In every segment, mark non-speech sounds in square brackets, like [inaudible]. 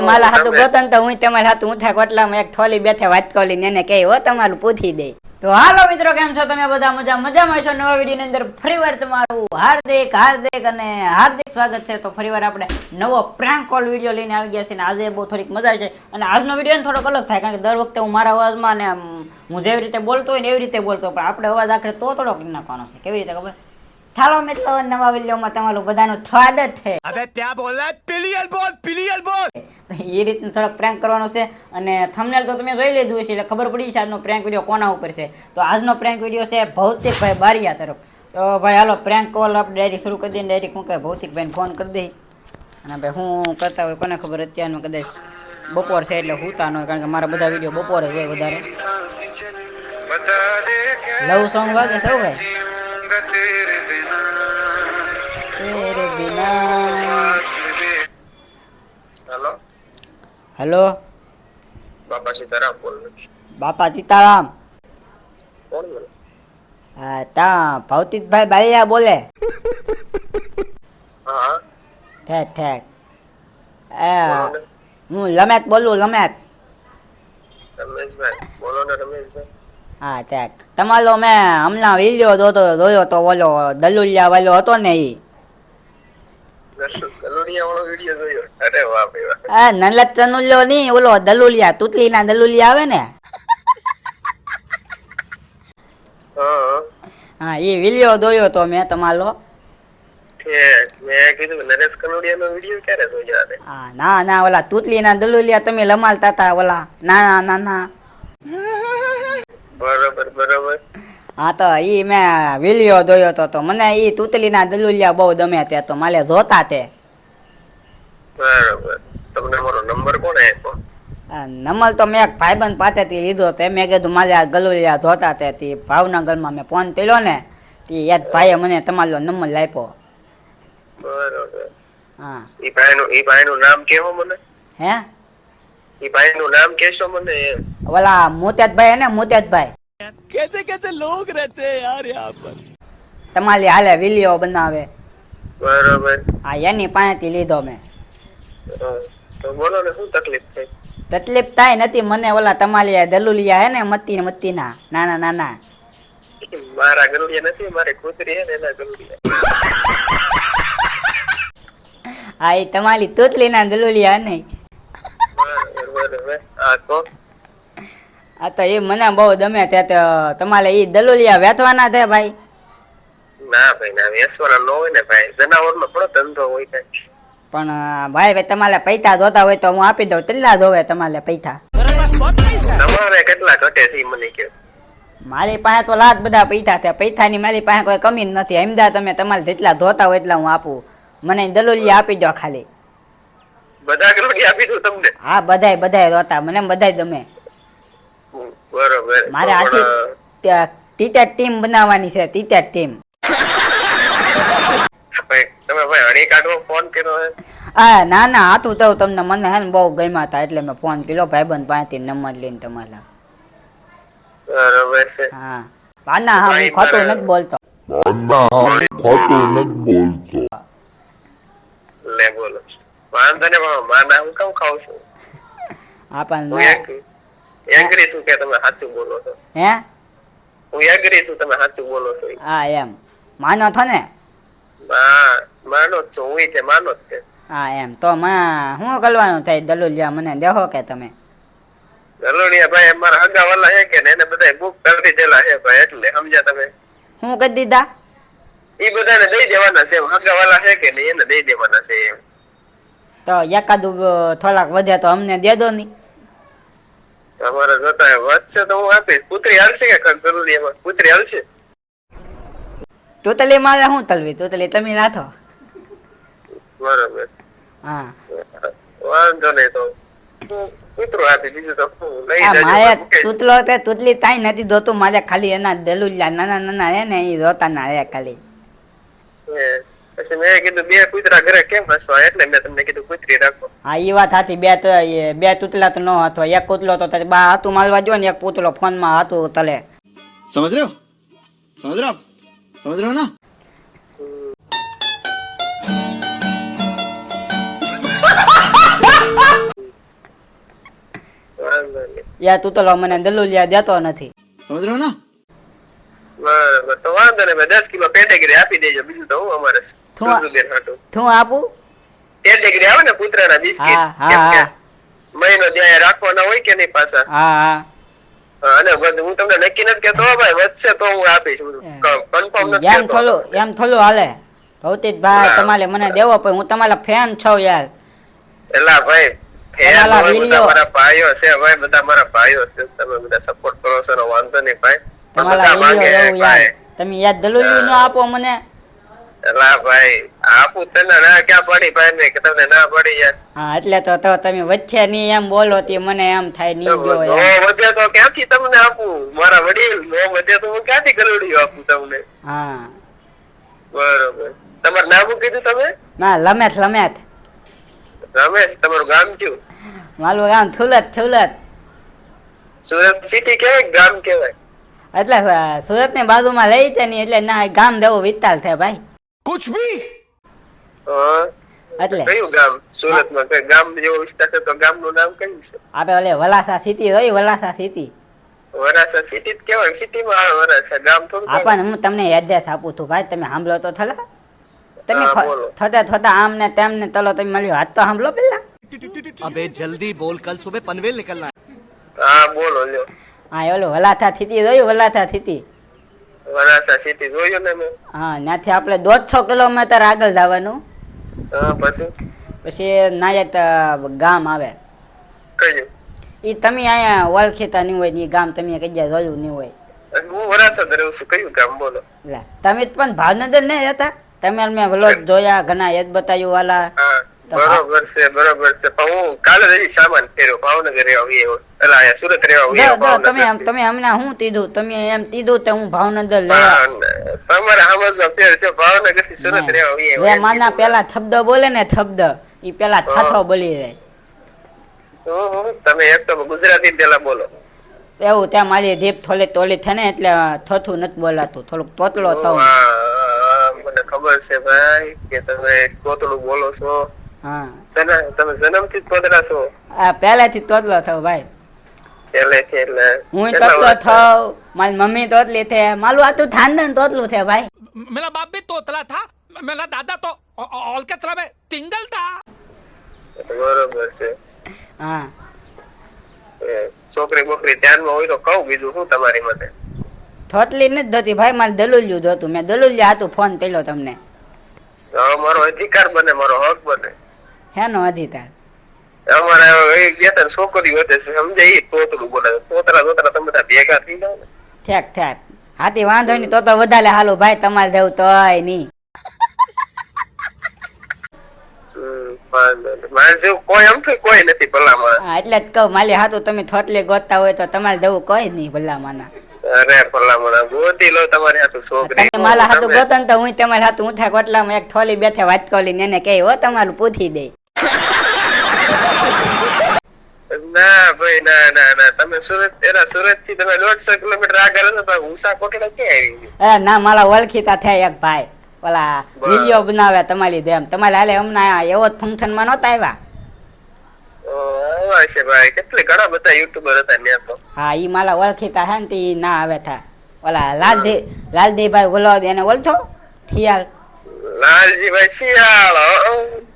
મારા હાથું ગોતન તો હું તમારા હાથું ઊંથા કોટલામાં એક થોલી બેઠે વાત કોલી એને કહે હો તમારું પૂછી દે. તો હાલો મિત્રો કેમ છો તમે બધા? મજા મજામાં છો નવા વીડિયો ની અંદર ફરીવાર તમારું હાર્દિક હાર્દિક અને હાર્દિક સ્વાગત છે. તો ફરીવાર આપણે નવો પ્રાંક કોલ વીડિયો લઈને આવી ગયા છે અને આજે બહુ થોડીક મજા છે. અને આજનો વીડિયો થોડોક અલગ થાય કારણ કે દર વખતે હું મારા અવાજમાં અને હું જેવી રીતે બોલતો હોય ને એવી રીતે બોલતો પણ આપણે અવાજ આખરે તો થોડોક નાખવાનો છે. કેવી રીતે ખબર? હાલો મિત્રો નવા વિડીયોમાં તમારું બધાનું સ્વાગત છે. અબે ત્યાં બોલા પ્લિયર બોલ પ્લિયર બોલ. એ રીતનું થોડોક પ્રેન્ક કરવાનો છે અને થંબનેલ તો તમે જોઈ લીધું છે એટલે ખબર પડી છે આજનો પ્રેન્ક વીડિયો કોના ઉપર છે. તો આજનો પ્રેન્ક વીડિયો છે ભૌતિકભાઈ બારિયા તરફ. તો ભાઈ હાલો પ્રેન્ક કોલ આપણે ડાયરેક્ટ શરૂ કરી દઈએ ડાયરેક્ટ હું કહે ભૌતિકભાઈને ફોન કરી દઈ. અને ભાઈ હું કરતા હોય કોને ખબર અત્યારનું કદાચ બપોર છે એટલે હુતા ન હોય કારણ કે મારા બધા વીડિયો બપોરે હોય વધારે. લવ સોંગ વાગે સૌ ભાઈ. તેરે બિના હેલો હેલો બાપા સીતારામ બોલ બાપા સીતારામ હા તા ભૌતિકભાઈ બારિયા બોલે. હા. ઠેક ઠેક. હું લમેત બોલું લમેત રમેશભાઈ બોલો ને રમેશભાઈ. હા ઠેક તમારો મેં હમણાં વિડિયો જોતો જોયો તો ઓલો દલુલિયા વાલો હતો ને ઈ. આ નલત તનુલ્યો નહીં ઓલો દલુલિયા આવે ને? હા. હા એ વીડિયો જોયો તો મેં તમારો. નો હા ના ના ઓલા તુતલીના દલુલિયા તમે લમાલતા હતા ઓલા ના નાના બરોબર બરોબર. હા તો ઈ મેં વિલિયો જોયો તો તો મને ઈ તુતલીના દલુલિયા બહુ ગમે તે તો માલે જોતા તે. બરોબર. તમને મારો નંબર કોણે આપ્યો? નમલ તો મેં એક ભાઈબંધ પાસેથી લીધો તે મેં કીધું મારે આ ગલુલિયા ધોતા તે તે ભાવનગરમાં મેં ફોન કર્યો ને તે એક ભાઈએ મને તમારો નંબર આપ્યો. બરોબર. હા. ઈ ભાઈનું ઈ ભાઈ નામ કેવો મને? હે? ઈ ભાઈ નું નામ કેશો મને? ઓલા મોત્યાતભાઈ ને મોત્યાતભાઈ. કેસે કેસે લોગ રહેતે યાર યહાં પર? તમારી હાલે વિલિયો બનાવે. બરાબર. હા એની પાસે થી લીધો મેં. તો બોલો ને શું તકલીફ થઈ તકલીફ થાય નથી મને ઓલા તમારી દલુલિયા હે ને મતી મતી ના નાના નાના. મારા ગલુડિયા નથી મારે કૂતરી હે ને એના ગલુડિયા હા એ તમારી તૂતલી ના દલુલિયા નહીં આ તો એ મને બહુ ગમે તે તો તમારે એ દલોલિયા વેચવાના છે ભાઈ? ના ભાઈ ના વેચવાના ન હોય ને ભાઈ. જનાવર નો થોડો ધંધો હોય કઈ પણ ભાઈ ભાઈ તમારે પૈસા જોતા હોય તો હું આપી દઉં. કેટલા જોવે તમારે પૈસા. તમારે કેટલા ઘટે છે મને કે મારી પાસે તો લાજ બધા પૈસા છે. પૈસાની મારી પાસે કોઈ કમી નથી. અમદા તમે તમારે જેટલા ધોતા હોય એટલા હું આપું. મને દલોલિયા આપી દો ખાલી. બધા આપી દઉં તમને. હા બધાય બધાય ધોતા મને બધાય ગમે. બરોબર. મારે આથી ટીચર ટીમ બનાવવાની છે ટીચર ટીમ. તમે ભાઈ હણી કાઢવો ફોન કર્યો હે? ના ના તો તમને મને હે ને બહુ ગમ્યા હતા એટલે મેં ફોન કર્યો. ભાઈબંધ પાસેથી નંબર લઈને તમારા. બરોબર છે. હા. હા ના હા હું ખોટું નથી બોલતો. ખોટું નથી બોલતો. લે બોલો. વાંધો ને માના હું કેમ ખાવ છું? હા પણ હું મેં- એગ્રી છું કે તમે સાચું બોલો છો? હે? હું એગ્રી છું તમે સાચું બોલો છો? હા એમ. માનો છો ને? હા માનો છો હું તે માનો જ છે. હા એમ. તો માં શું કરવાનું થાય? દલુલિયા મને દેહો કે તમે? દલુલિયા ભાઈ અમારા હગા વાલા છે કે ને? એને બધા બુક કરી દેલા છે ભાઈ એટલે સમજ્યા તમે? શું કરી દીધા? એ બધાને દઈ દેવાના છે હગા વાલા છે કે નહીં એને દઈ દેવાના છે એમ. તો એકાદું થોડાક વધે તો અમને દે દો ની. તમારે જોતા વધશે તો હું આપીશ. પુત્રી હાલશે કે ગલોડિયામાં પુત્રી હાલશે? તૂતલી મારે હું તલવી? તૂતલી તમે નાથો બરોબર. હા. વાંધો નહીં તો. ખાલી એના દલુલિયા નાના નાના હે ને એ રોતા ના ખાલી. પછી મેં કીધું બે કૂતરા ઘરે કેમ હસવા એટલે મેં તમને કીધું કૂતરી રાખો. હા એ વાત હતી બે તો બે તૂતલા તો ન હતો એક કૂતલો તો બા હાથું માલવા જો ને એક પૂતળો ફોનમાં હાથું તલે. સમજ રહ્યો? સમજ રહ્યો? સમજ રહ્યો ના? યા તું તો મને દલુલિયા દેતો નથી. સમજ રહ્યો ના? બરાબર. તો વાંધો ભાઈ દસ કિલો પેટેગરી આપી દેજો. બીજું તો હું અમારે આ- હાટું. શું આપું? પેટેગરી આવે ને કૂતરાના બિસ્કિટ. મહિનો ત્યાં રાખવાના હોય કે નહીં પાછા? હા અને હું તમને નક્કી નથી કેતો ભાઈ વધશે તો હું આપીશ. કન્ફર્મ નથી એમ કહેતો. એમ થોડું હાલે. ભૌતિકભાઈ. તમારે મને દેવો પણ હું તમારા ફેન છું યાર. એલા ભાઈ બધા મારા ભાઈઓ છે ભાઈ બધા મારા ભાઈઓ છે. તમે બધા સપોર્ટ કરો છો વાંધો નહીં ભાઈ. તમારા બધા જોઉં યાર. તમે યાદ દલુલી ન આપો મને. એલા ભાઈ આપું તને ના ક્યાં પડી ભાઈ ને કે તમને ના પડી યાર. હા એટલે તો તો તમે વચ્ચે ની એમ બોલો તે મને એમ થાય વધે તો ક્યાંથી તમને આપું? મારા વડીલ નો વધે તો હું ક્યાંથી ગલુડિયું આપું તમને? હા. બરોબર. તમારું નામ કીધું તમે? ના લમેત લમેત રમેશ તમારું ગામ કયું? મારું ગામ થુલત થુલત. સુરત સિટી કેવાય ગામ કેવાય? એટલે સુરતની બાજુમાં લઈ છે ને એટલે ના ગામ દેવું વિસ્તાર છે ભાઈ. કુછ ભી એટલે. કયું ગામ? સુરતમાં કઈ ગામ જેવો વિસ્તાર છે તો ગામનું નામ કયું છે? આપણે ઓલે વલાસા સિટી રહી વલાસા સિટી. વરાસા સિટી જ કેવાય સિટી માં વરાસા ગામ થોડું આપણ હું તમને યાદદાસ આપું છું ભાઈ તમે સાંભળો તો થલા. તમે થતા થતા આમ ને તેમ ને તલો તમે મળ્યો હાથ તો સાંભળો પેલા. અબે જલ્દી બોલ કલ સુબહ પનવેલ નીકળના. હા બોલો લ્યો. હા ઓલું વલાથા થીતી જોયું વલાથા થીતી? વરાસા સિટી જોયું ને મેં. હા ત્યાંથી આપણે દોઢસો કિલોમીટર આગળ જવાનું. હા પછી? પછી નાયત ગામ આવે. કયું એ તમે અહીંયા ઓળખીતા નહીં હોય ને ઈ ગામ તમે કઈ જોયું નહીં હોય. હું વરાસા રહું છું કયું ગામ બોલો? લે તમે જ પણ ભાવનગર ને હતા તમે મેં વ્લોગ જોયા ઘણા યદ બતાયું વાલા. બરોબર છે બરોબર છે. પણ હું કાલે રહી સામાન ફેરો ભાવનગર રહેવા તમે એમ તમે હમણાં શું કીધું તમે એમ કીધું તો હું ભાવનગર લઈ પણ તમારે સમજવા ફેર છે ભાવનગરથી સુરત રહેવા આવ્યો રે માના પેલા શબ્દ બોલે ને શબ્દ ઈ પેલા થથો બોલી જાય હમ, હમ. તમે એક તો ગુજરાતી પેલા બોલો. એવું ત્યાં મારી જીભ થોલે તોલી થાય ને એટલે થથું નથી બોલાતું. થોડુંક તોતલો તો થવું મને ખબર છે ભાઈ કે તમે તોતલું બોલો છો. હા. તમે જન્મથી જ તોતરા છો. આ પહેલાથી તોતલો થયો ભાઈ. પહેલેથી એટલે છોકરી બોકરી તો કહું બીજું શું તમારી મતે? થોતલી નથી ધોતી ભાઈ. મારે દલુલ્યું ધોતું મેં દલુલ્યા હતું ફોન કર્યો તમને. મારો અધિકાર બને મારો હક બને. હેનો અધિકાર? અમારે એક બે ત્રણ છોકરીઓ હતી સમજાય તોતરું બોલે તોતરા તોતરા તમે બધા ભેગા થઈ જાવ ને. ઠેક ઠેક. હાથી વાંધો નહીં તો તો વધારે હાલો ભાઈ તમારે જવું તોય નહીં. નહીં. કોઈ કોઈ નથી ભલામાં એટલે જ કહું માલી હાથું તમે થોટલી ગોતતા હોય તો તમારે જવું કોઈ નહીં ભલામાના અરે ભલામણ ગોતી લો તમારી હાથું છોકરી. તમે માલા હાથું તમે- ગોતો તો હું તમારા હાથું ઊંઠા કોટલામાં એક થોલી બેઠે વાત કોલી એને કહે હો તમારું પૂછી દે. ના ભાઈ ના ના ના. તમે સુરત એના સુરતથી તમે દોઢસો કિલોમીટર આગળ હશો તો ઉષા કોટડા ક્યાં આવી એ ના મારા ઓળખીતા થયા એક ભાઈ. ઓલા વીડિયો બનાવે તમારી દેમ તમારે હાલે હમણાં એવો જ ફંક્શનમાં નહોતા આવ્યા? છે ભાઈ. કેટલી ઘણા બધા યુટ્યુબર હતા ત્યાં તો. હા ઈ મારા ઓળખીતા હે ને ઈ ના આવે થા. ઓલા લાલદી લાલદીભાઈ બોલો એને ઓળખો? ખિયાલ લાલજીભાઈ શિયાળ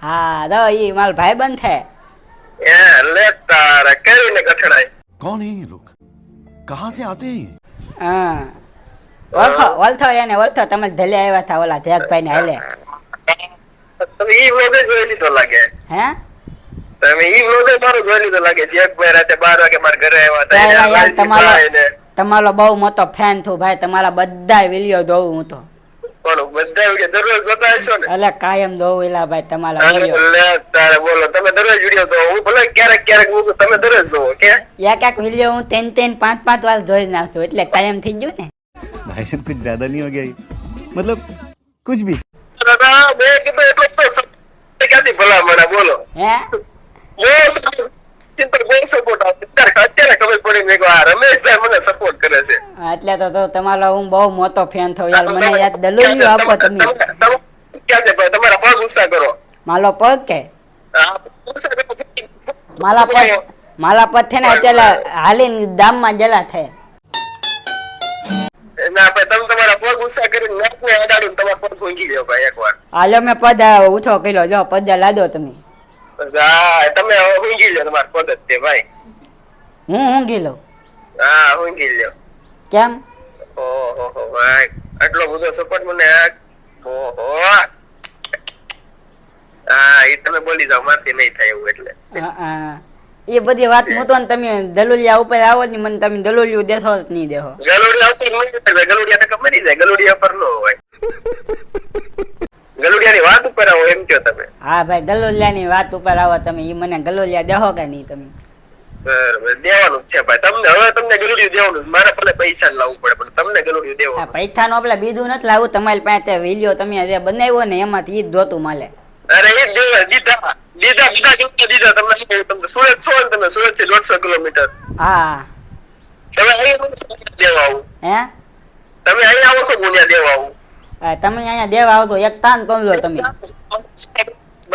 હા. દો ઈ મારો ભાઈ બંધ છે એ લેતા કરીને કઠડાય कौन है ये लोग कहाँ से आते हैं ये? હા ઓળખો ઓળખો એને ઓળખો તમે ધલે આવ્યા હતા ઓલા ધેકભાઈ ને હાલે તમે ઈ વ્લોગ જ જોઈ લીધો લાગે હે તમે ઈ વ્લોગ જ મારો જોઈ લીધો લાગે જેકભાઈ રાતે બાર વાગે મારા ઘરે આવ્યા હતા ત્યારે એને યાર તમારો લાલજીભાઈ ને તમારો બહુ મોટો ફેન છું ભાઈ તમારા બધા વિડીયો જોઉં હું તો પણ બધા વિડિયો દરરોજ જોતા હશો ને. એટલે કાયમ દો એલા ભાઈ તમારા વિડિયો. તારે બોલો તમે દરરોજ વિડિયો જોવો. હું ભલે ક્યારેક ક્યારેક હું તમે દરરોજ જોવો કે યા કાક વિડિયો હું તેન તેન પાંચ પાંચ વાર જોઈ નાખું એટલે કાયમ થઈ ગયું ને. ભાઈ સાહેબ કુછ જ્યાદા નહીં હો ગયા મતલબ કુછ ભી. દાદા મેં કીધું એટલો તો ક્યાંથી ભલા મને બોલો? હે? ચિંતક બહુ સપોર્ટ આપે. અત્યારે અત્યારે ખબર પડી મેં આ રમેશભાઈ મને સપોર્ટ કરે છે. એટલે તો તો તમારો હું બહુ મોટો ફેન થયો યાર. મને યાદ દલુલિયો આપો તમે. તમે ક્યાં છે? ભાઈ તમારા પગ ઊંચા કરો. માલો પગ કે. માલા પગ માલા પદ છે ને અત્યારે હાલીને દામમાં જલા થાય ના ભાઈ તમે તમારા પગ ઉષા કરીને નાકને અડાડું ને તમારા પગ ઊંઘી જાવ ભાઈ એકવાર. હાલો મેં પદ ઉઠો કર્યો. જો પદ લાદો તમે. હા તમે હવે ઊંઘી લો તમારા પગ જ તે ભાઈ. હું ઊંઘી લઉં? હા ઊંઘી લ્યો. કેમ? ઓહો ભાઈ આટલો બધો સપોર્ટ મને ઓહો. હા એ તમે બોલી જાવ મારથી નહીં થાય એવું એટલે. અ. એ બધી વાત મૂતો ને તમે દલોલિયા ઉપર આવો ને મને તમે દલુલિયું દેખો જ નહીં દેહો. ગલોડિયા ઉપર નહીં થાય ગલુડિયા તો મરી જાય ગલોડિયા પર નો હોય ગલુડિયાની વાત ઉપર આવો એમ કયો તમે હા ભાઈ ગલોલિયાની વાત ઉપર આવો તમે. ઈ મને ગલોલિયા દેહો કે નહીં તમે? બરાબર દેવાનું છે ભાઈ. તમને હવે તમને ગલુડિયું દેવાનું મારે ભલે પૈસા લાવવું પડે પણ તમને ગલુડિયું આ દેવાનું નો પેલા બીજું નથી લાવું તમારી પાસે તે તમે જે બનાવ્યો ને એમાંથી ઈ જ જોતું માલે. અરે એ દેવા દીધા. દીધા બધા કેટલા દીધા. તમને સુરત છો ને તમે? સુરતથી દોઢસો કિલોમીટર. હા. તમે અહીંયા આવો દેવા આવું? હે? તમે અહીંયા આવો છો ગુણ્યા દેવા આવું? તમે અહીંયા દેવા આવતો એક તાન તોલ લો તમે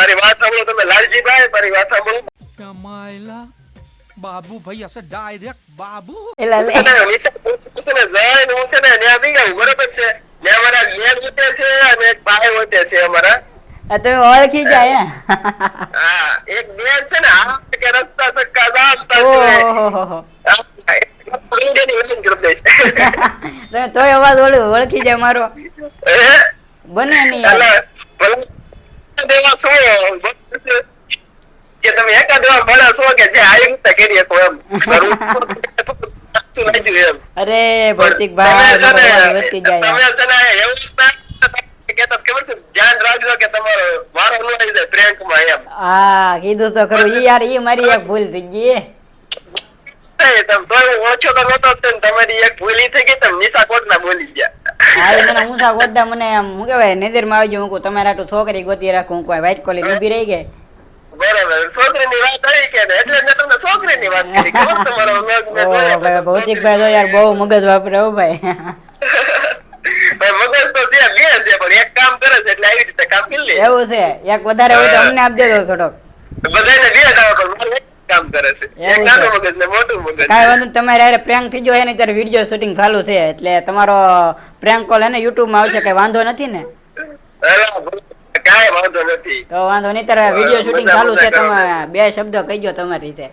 મારી વાત સાંભળો તમે લાલજીભાઈ મારી વાત સાંભળો. કમાયલા. બાબુ ભાઈ હશે ડાયરેક્ટ બાબુ. એટલે લે. ને નિશા હું ને જઈને હું છે ને ન્યા બી ગયું બરોબર છે. ન્યા અમારા બેન ઉતે છે અને એક બાય ઉતે છે અમારા. આ તમે ઓળખી જાય હા એક બેન છે ને આ કે રસ્તા સક્કા દામતા છે. તોય અવાજ ઓળખી જાય મારો. બને નહીં. દેવા છો કે તમે એક એવા મળ્યા છો કે જે આવી રીતે કરી શકો એમ. [laughs] અરે ભૌતિકભાઈ તમે છે ને- ને એવું ના ન હા કીધું તો ખરું. ઈ યાર ઈ મારી એક ભૂલ થઈ ગઈ તમે ઓછો તો નહોતો જ તે ને તમારી એક ભૂલી થઈ ગઈ તમે નિશા કોટના બોલી ગયા. ઈ મને મુસા ગોદા મને આમ હું કહેવાયમાં આવજો હું તમારે આટલું છોકરી ગોતી રાખું હું કોઈ વ્હાઈટ કોલી ઊભી રહી ગઈ. બરાબર છોકરીની વાત આવી કે એટલે મેં તમને છોકરીની વાત કરી ખબર તમારો [laughs] મેં ઓ ભાઈ તો યાર બહુ મગજ વાપરે હો ભાઈ. [laughs] ભાઈ મગજ તો છે બે છે પણ એક કામ કરે છે એટલે આવી રીતે કામ કરી લે. એવું છે એક વધારે હોય તો અમને આપજો થોડોક. બધાને બે કામ કરે છે. એક નાનું મગજ ને મોટું મગજ કાઈ વાંધો તમારે યાર પ્રેન્ક થઈ ગયો એને ત્યારે વીડિયો શૂટિંગ ચાલુ છે એટલે તમારો પ્રેન્ક કોલ એને માં આવશે કઈ વાંધો નથી ને? કાઈ વાંધો નથી. તો વાંધો નહીં ત્યારે વિડિયો શૂટિંગ ચાલુ છે તમે બે શબ્દો કહીજો તમારી રીતે.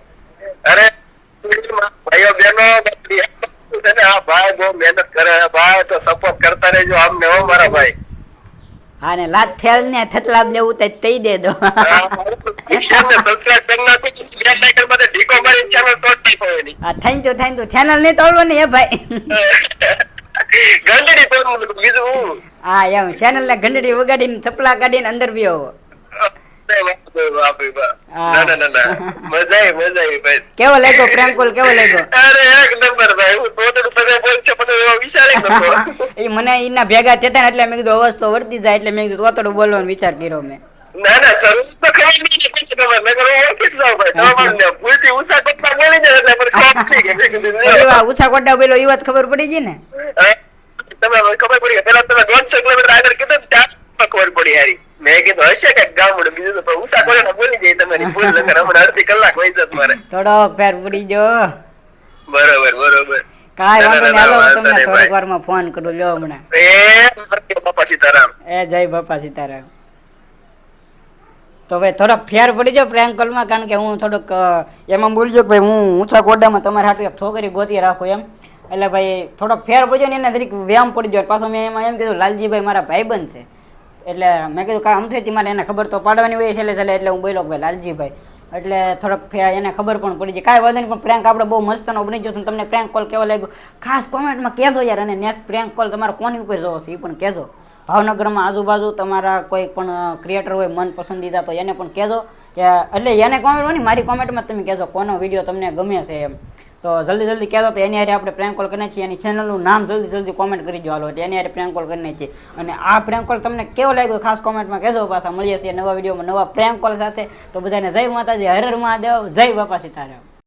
અરે ભાઈઓ બહેનો બધી છે ને આ ભાઈ બહુ મહેનત કરે ભાઈ તો સપોર્ટ કરતા રહેજો અમને હો મારા ભાઈ. હા ને લાત થેલ ને થતલાબ લેવું તો તઈ દે દો thank you thank you channel નહીં તોડવો ને એ ભાઈ. બીજું હા? એમ. ચેનલ ને ઘંટડી વગાડીને ચપલા કાઢીને અંદર બી આવો કેવો લાગ્યો પ્રેન્ક કોલ કેવો લાગ્યો? અરે એક નંબર ભાઈ. હું તોતડું તમે બોલ પણ એવો વિચારી નતો. [laughs] એ મને એના ભેગા થતા ને એટલે મેં કીધું અવાજ તો વર્તી જાય. એટલે મેં કીધું તોતડું બોલવાનો વિચાર કર્યો મેં. ના ના સર્વિસ તો ખબર નહીં કે તમારે નગર હું ઓળખી જ ભાઈ. તમારે ભૂલથી ઉષા કોટમાં બોલી જાય એટલે મને ખબર પડી ગઈ. બોલો એ વાત ખબર પડી ગઈ ને? તમે ખબર પડી કે પેલા તમે દોઢસો કિલોમીટર આગળ કીધું ત્યાં ખબર પડી હારી. મેં કીધું હશે કે ગામડું બીજું તો ઉષા કોટમાં બોલી જાય તમારી ભૂલ નકર હમણાં અડધી કલાક વહી જત મારે. થોડોક ફેર પડી જો બરોબર બરોબર. કાંઈ વાંધો નહીં હાલો ના, હું વાંધો તમને થોડીક વારમાં ફોન કરું લ્યો હમણાં. એ બાપા સીતારામ. એ જય બાપા સીતારામ. તો ભાઈ થોડોક ફેર પડી ગયો પ્રેન્ક કોલમાં કારણ કે હું થોડુંક એમાં બોલજો કે ભાઈ હું ઊંચા કોડામાં તમારે હાટું એક છોકરી ગોતી રાખું એમ. એટલે ભાઈ થોડોક ફેર પડ્યો ને એને તરીકે વ્યાયામ પડી જાય પાછો મેં એમાં એમ કીધું લાલજીભાઈ મારા ભાઈબંધ છે. એટલે મેં કીધું કાંઈ અમથેથી મારે એને ખબર તો પાડવાની હોય છે, એટલે એટલે હું બોલો કે ભાઈ લાલજીભાઈ, એટલે થોડોક એને ખબર પણ પડી જાય કાંઈ વાંધો નહીં, પણ પ્રેન્ક આપણે બહુ મસ્તનો બની ગયો તમને પ્રેન્ક કોલ કેવો લાગ્યો? ખાસ કોમેન્ટમાં કહેજો યાર, અને નેક્સ્ટ પ્રેન્ક કોલ તમારે કોની ઉપર જોવો છે એ પણ કહેજો. ભાવનગરમાં આજુબાજુ તમારા કોઈ પણ ક્રિએટર હોય મન પસંદીદા તો એને પણ કહેજો. કે એટલે એને કોમેન્ટ હોય ને, મારી કોમેન્ટમાં તમે કહેજો કોનો વીડિયો તમને ગમે છે એમ. તો જલ્દી જલ્દી કહેજો તો એની હારે આપણે પ્રેન્ક કોલ કરીએ છીએ, એની ચેનલનું નામ જલ્દી જલ્દી કોમેન્ટ કરી દો હાલો એની હારે પ્રેન્ક કોલ કરીએ છીએ. અને આ પ્રેન્ક કોલ તમને કેવો લાગ્યો ખાસ કોમેન્ટમાં કહેજો, પાછા મળીએ છીએ નવા વિડીયોમાં નવા પ્રેન્ક કોલ સાથે. તો બધાને જય માતાજી હરર હર મહાદેવ, જય બાપા સીતારામ.